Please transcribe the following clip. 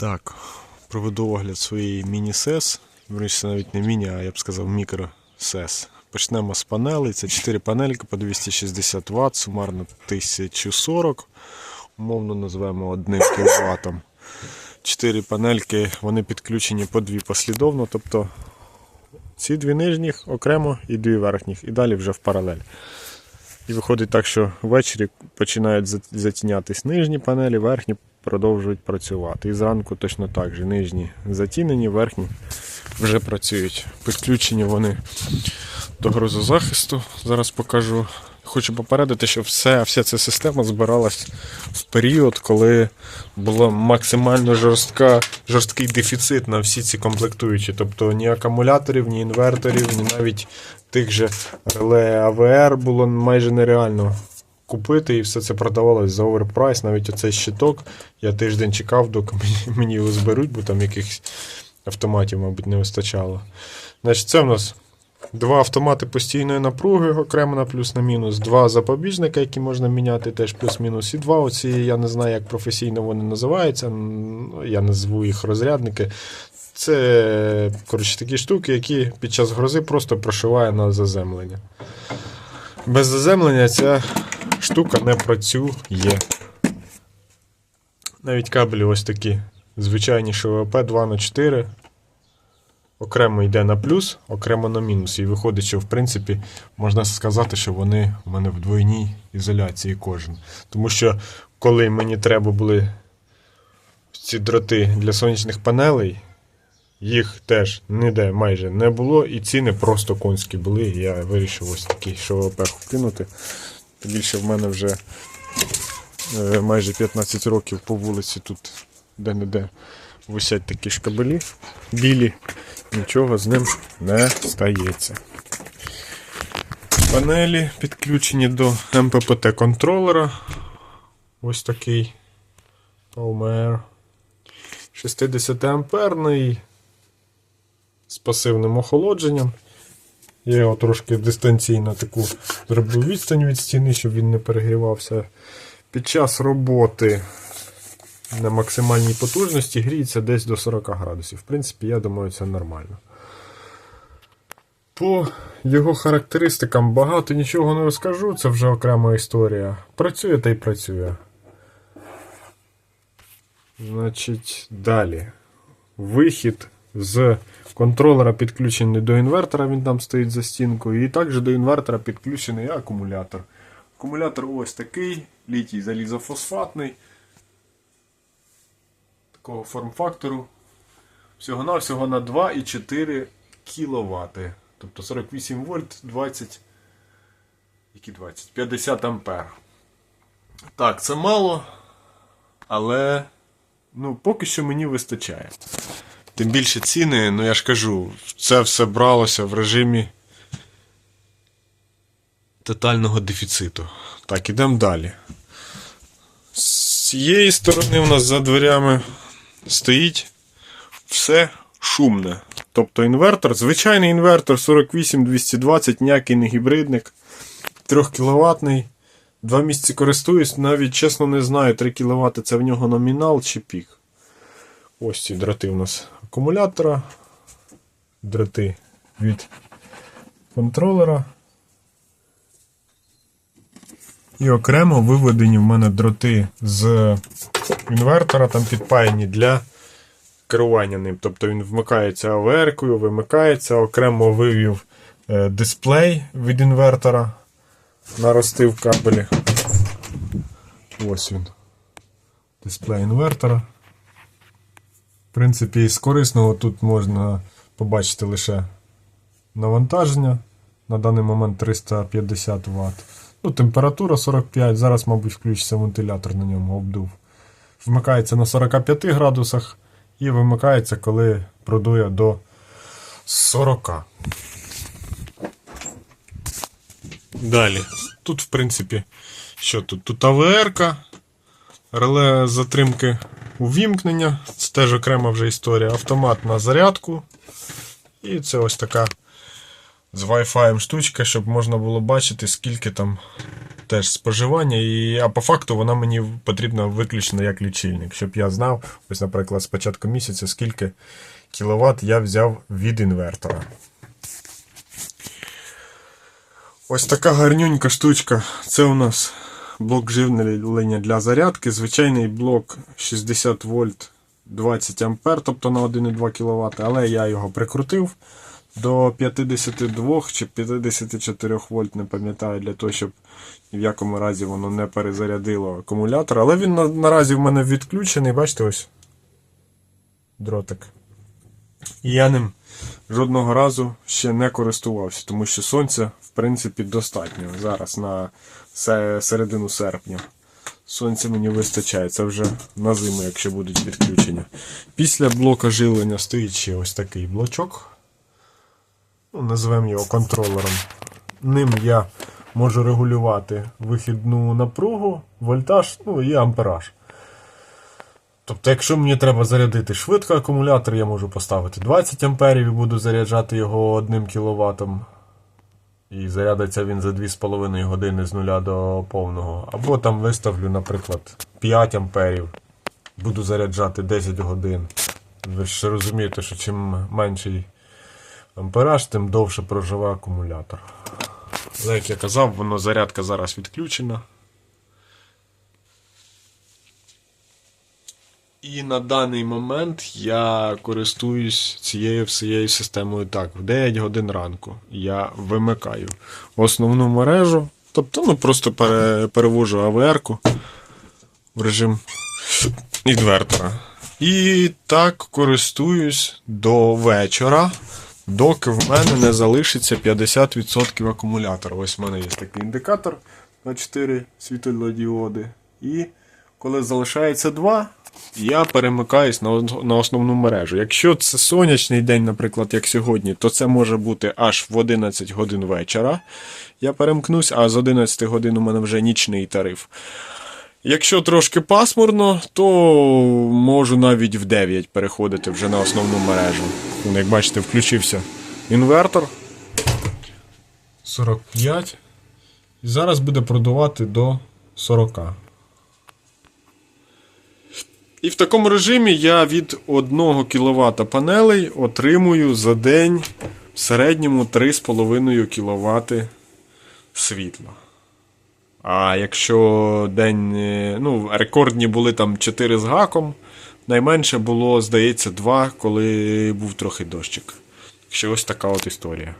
Так, проведу огляд своєї міні-сес. Вірніше, навіть не міні, а я б сказав мікро-сес. Почнемо з панелей. Це 4 панельки по 260 Вт, сумарно 1040. Умовно назвемо 1 кВт. 4 панельки вони підключені по дві послідовно, тобто ці дві нижніх окремо і дві верхніх, і далі вже в паралель. І виходить так, що ввечері починають за- затінятись нижні панелі, верхні продовжують працювати. І зранку точно так же. Нижні затінені, верхні вже працюють. Підключені вони до грозозахисту. Зараз покажу. Хочу попередити, що все, вся ця система збиралась в період, коли було максимально жорстка, жорсткий дефіцит на всі ці комплектуючі. Тобто ні акумуляторів, ні інверторів, ні навіть тих же реле АВР було майже нереально купити, і все це продавалось за оверпрайс. Навіть оцей щиток. Я тиждень чекав, доки мені, його зберуть, бо там якихось автоматів, мабуть, не вистачало. Значить, це в нас два автомати постійної напруги, окремо на плюс на мінус, два запобіжника, які можна міняти теж плюс-мінус, і два оці, я не знаю, як професійно вони називаються. Я назву їх розрядники. Це коротше, такі штуки, які під час грози просто прошиває на заземлення. Без заземлення ця штука не працює. Навіть кабелі ось такі звичайні ШВП 2 на 4 окремо йде на плюс, окремо на мінус. І виходить, що в принципі можна сказати, що вони в мене в двойній ізоляції кожен. Тому що коли мені треба були ці дроти для сонячних панелей, їх теж ніде майже не було, і ціни просто конські були. Я вирішив ось такий ШВП кинути. Тим більше в мене вже е, майже 15 років по вулиці тут де-не-де висять такі шкабелі білі. Нічого з ним не стається. Панелі підключені до МППТ контролера. Ось такий Palmer 60 амперний з пасивним охолодженням. Я його трошки дистанційно таку зробив відстань від стіни, щоб він не перегрівався. Під час роботи на максимальній потужності гріється десь до 40 градусів. В принципі, я думаю, це нормально. По його характеристикам багато нічого не розкажу, це вже окрема історія. Працює та й працює. Значить, далі. Вихід з контролера підключений до інвертора, він там стоїть за стінкою. І також до інвертора підключений акумулятор. Акумулятор ось такий, літій залізофосфатний. Такого форм-фактору. Всього-навсього на 2,4 кВт. Тобто 48 вольт 20. Які 20? 50 ампер. Так, це мало, але ну, поки що мені вистачає. Тим більше ціни, ну я ж кажу, це все бралося в режимі тотального дефіциту. Так, ідемо далі. З цієї сторони у нас за дверями стоїть все шумне. Тобто інвертор, звичайний інвертор 48-220, ніякий не гібридник, 3 кВт. Два місяці користуюсь, навіть чесно не знаю, 3 кВт це в нього номінал чи пік. Ось ці дроти у нас акумулятора, дроти від контролера. І окремо виведені в мене дроти з інвертора, там підпаяні для керування ним. Тобто він вмикається АВР-кою, вимикається, окремо вивів е, дисплей від інвертора, наростив кабелі. Ось він. Дисплей інвертора. Принципі, з корисного тут можна побачити лише навантаження. На даний момент 350 Вт. Ну, температура 45. Зараз, мабуть, включиться вентилятор на ньому обдув. Вмикається на 45 градусах і вимикається, коли продує до 40. Далі. Тут, в принципі, що тут? Тут АВР, реле затримки увімкнення. Це теж окрема вже історія. Автомат на зарядку. І це ось така з Wi-Fi штучка, щоб можна було бачити, скільки там теж споживання. І, а по факту вона мені потрібна виключно як лічильник, щоб я знав, ось, наприклад, з початку місяця, скільки кіловат я взяв від інвертора. Ось така гарнюнька штучка. Це у нас блок живлення для зарядки. Звичайний блок 60 вольт 20 ампер, тобто на 1,2 кВт, але я його прикрутив до 52 чи 54 вольт, не пам'ятаю, для того, щоб в якому разі воно не перезарядило акумулятор. Але він на, наразі в мене відключений, бачите ось дротик. Я ним жодного разу ще не користувався, тому що сонця, в принципі, достатньо. Зараз на середину серпня. Сонця мені вистачає, це вже на зиму, якщо будуть відключення. Після блока живлення стоїть ще ось такий блочок. Ну, назвемо його контролером. Ним я можу регулювати вихідну напругу, вольтаж, ну і ампераж. Тобто, якщо мені треба зарядити швидко акумулятор, я можу поставити 20 амперів і буду заряджати його 1 кВт. І зарядиться він за 2,5 години з нуля до повного. Або там виставлю, наприклад, 5 амперів. Буду заряджати 10 годин. Ви ж розумієте, що чим менший ампераж, тим довше проживе акумулятор. Але як я казав, воно зарядка зараз відключена. І на даний момент я користуюсь цією всією системою так. В 9 годин ранку я вимикаю основну мережу. Тобто, ну просто пере, перевожу АВР-ку в режим інвертора. І так користуюсь до вечора, доки в мене не залишиться 50% акумулятора. Ось в мене є такий індикатор на 4 світлодіоди. І коли залишається 2, я перемикаюсь на, на основну мережу. Якщо це сонячний день, наприклад, як сьогодні, то це може бути аж в 11 годин вечора. Я перемкнусь, а з 11 годин у мене вже нічний тариф. Якщо трошки пасмурно, то можу навіть в 9 переходити вже на основну мережу. Як бачите, включився інвертор 45. І зараз буде продувати до 40. І в такому режимі я від 1 кВт панелей отримую за день в середньому 3,5 кВт світла. А якщо день, е, ну, рекордні були там 4 з гаком, найменше було, здається, 2, коли був трохи дощик. Якщо ось така от історія.